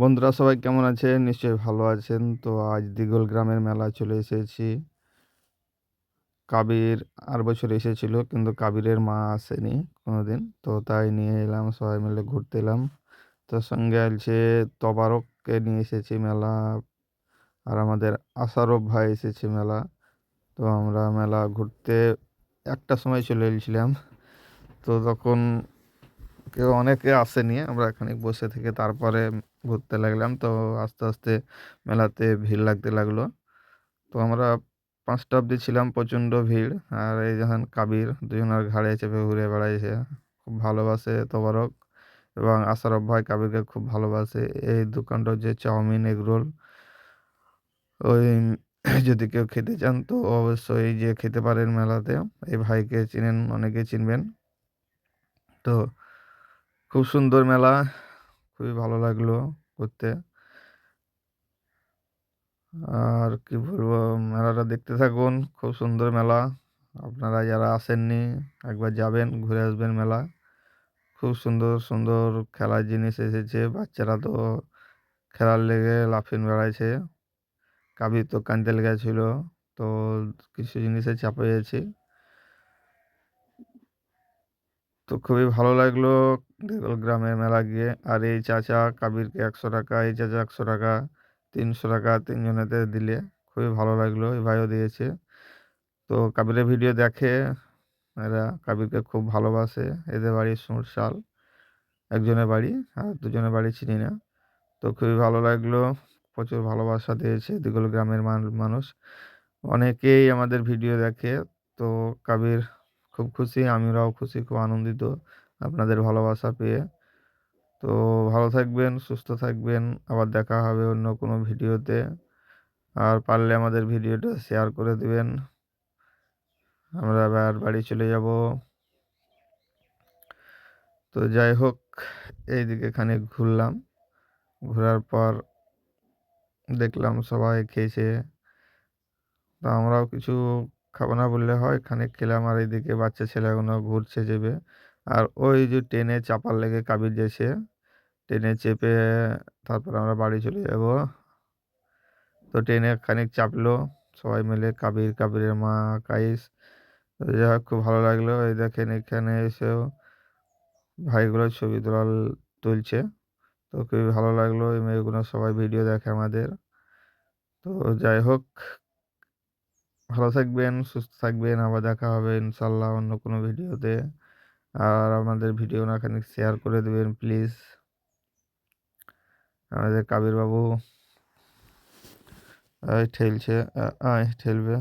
বন্ধুরা সবাই কেমন আছেন? নিশ্চয়ই ভালো আছেন। তো আজ দিগল গ্রামের মেলা চলে এসেছি। কাবির আর বছর এসেছিল, কিন্তু কাবিরের মা আসেনি কোনোদিন। তো তাই নিয়ে এলাম, সবাই মিলে ঘুরতে এলাম। তো সঙ্গে আছে তবারককে নিয়ে এসেছি মেলা, আর আমাদের আশারফ ভাই এসেছে মেলা। তো আমরা মেলা ঘুরতে একটা সময় চলে এসেছিলাম। তো তখন কেউ অনেকে আসেনি আমরা এখানে বসে থেকে তারপরে ঘুরতে লাগলাম। তো আস্তে আস্তে মেলাতে ভিড় লাগতে লাগল। তো আমরা পাঁচটা অবধি ছিলাম, প্রচণ্ড ভিড়। আর এই যখন কাবির দুজনের ঘাড়ে চেপে ঘুরে বেড়াইছে খুব ভালোবাসে তবারক এবং আশারফ ভাই কাবিরকে খুব ভালোবাসে। এই দোকানটা যে চাউমিন এগরোল ওই যদি কেউ খেতে চান, তো অবশ্যই যে খেতে পারেন মেলাতে। এই ভাইকে চিনেন, অনেকে চিনবেন। তো খুব সুন্দর মেলা। খুবই ভালো লাগল ঘুরতে। আর কি বলব, মেলাটা দেখতে থাকুন, খুব সুন্দর মেলা। আপনারা যারা আসেননি, একবার যাবেন, ঘুরে আসবেন মেলা। খুব সুন্দর সুন্দর খেলার জিনিস এসেছে, বাচ্চারা তো খেলার লেগে লাফিয়ে বেড়াইছে। কাবি তো কানতে লেগেছিল তো কিছু জিনিসে চাপে গেছি তো খুবই ভালো লাগল দেগল গ্রামের মেলা গিয়ে। আর এই চাচা কাবিরকে একশো টাকা, এই চাচা একশো টাকা, তিনশো টাকা তিনজনেতে দিলে খুবই ভালো লাগল, এই ভাইও দিয়েছে। তো কাবিরের ভিডিও দেখে এরা কাবিরকে খুব ভালোবাসে, এদের বাড়ি সুরশাল, একজনের বাড়ি আর দুজনের বাড়ি চিনি না। তো খুবই ভালো লাগল, প্রচুর ভালোবাসা দিয়েছে দিগল গ্রামের মানুষ। অনেকেই আমাদের ভিডিও দেখে, তো কাবির খুব খুশি আমরাও খুশি, খুব আনন্দিত আপনাদের ভালোবাসা পেয়ে। তো ভালো থাকবেন, সুস্থ থাকবেন, আবার দেখা হবে অন্য কোনো ভিডিওতে। আর পারলে আমাদের ভিডিওটা শেয়ার করে দিবেন। আমরা আবার বাড়ি চলে যাব। তো যাই হোক, এইদিকে খানিক ঘুরলাম। ঘোরার পর দেখলাম সবাই খেয়েছে। তো আমরাও কিছু খাব না বললে হয়। খানিক খেলাম আর এইদিকে বাচ্চা ছেলেগুলো ঘুরছে চেপে আর ওই যে ট্রেনে চাপার লেগে কাবির যেছে ট্রেনে চেপে তারপর আমরা বাড়ি চলে যাব। তো ট্রেনে খানিক চাপলো। সবাই মিলে কাবির, কাবিরের মা, কাইস যাই হোক, খুব ভালো লাগল। এই দেখেন এখানে এসেও ভাইগুলো ছবি তোলা, তুলছে। তো খুবই ভালো লাগল। এই মেয়েগুলো সবাই ভিডিও দেখে আমাদের। তো যাই হোক ভালো থাকবেন, সুস্থ থাকবেন। আবার দেখা হবে ইনশাল্লাহ অন্য কোনো ভিডিওতে। আর আমাদের ভিডিও না খানিক শেয়ার করে দেবেন প্লিজ আমাদের কাবির বাবু ঠেলছে ঠেলবে।